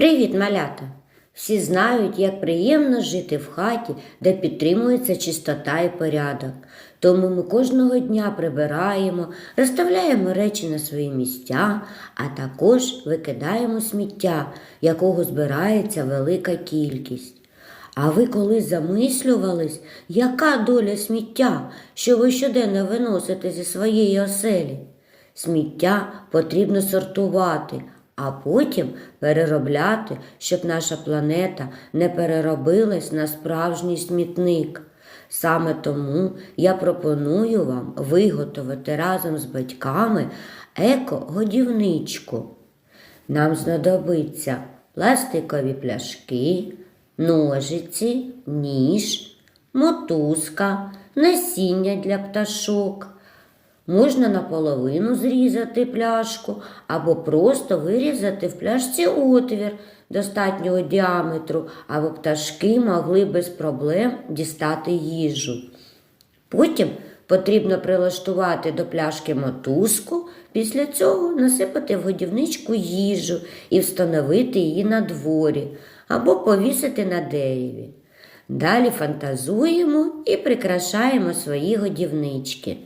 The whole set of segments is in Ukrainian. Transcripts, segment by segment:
Привіт, малята! Всі знають, як приємно жити в хаті, де підтримується чистота і порядок. Тому ми кожного дня прибираємо, розставляємо речі на свої місця, а також викидаємо сміття, якого збирається велика кількість. А ви колись замислювались, яка доля сміття, що ви щоденно виносите зі своєї оселі? Сміття потрібно сортувати, а потім переробляти, щоб наша планета не переробилась на справжній смітник. Саме тому я пропоную вам виготовити разом з батьками еко-годівничку. Нам знадобиться пластикові пляшки, ножиці, ніж, мотузка, насіння для пташок. Можна наполовину зрізати пляшку або просто вирізати в пляшці отвір достатнього діаметру, аби пташки могли без проблем дістати їжу. Потім потрібно прилаштувати до пляшки мотузку, після цього насипати в годівничку їжу і встановити її на дворі або повісити на дереві. Далі фантазуємо і прикрашаємо свої годівнички.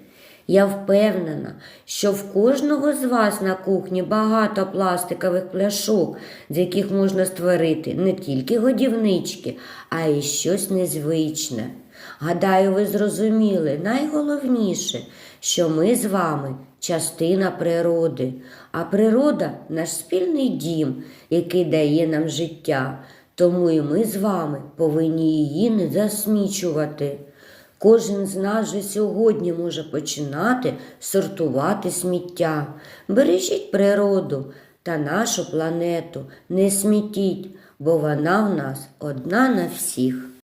Я впевнена, що в кожного з вас на кухні багато пластикових пляшок, з яких можна створити не тільки годівнички, а й щось незвичне. Гадаю, ви зрозуміли найголовніше, що ми з вами частина природи, а природа наш спільний дім, який дає нам життя. Тому і ми з вами повинні її не засмічувати. Кожен з нас же сьогодні може починати сортувати сміття. Бережіть природу та нашу планету, не смітіть, бо вона в нас одна на всіх.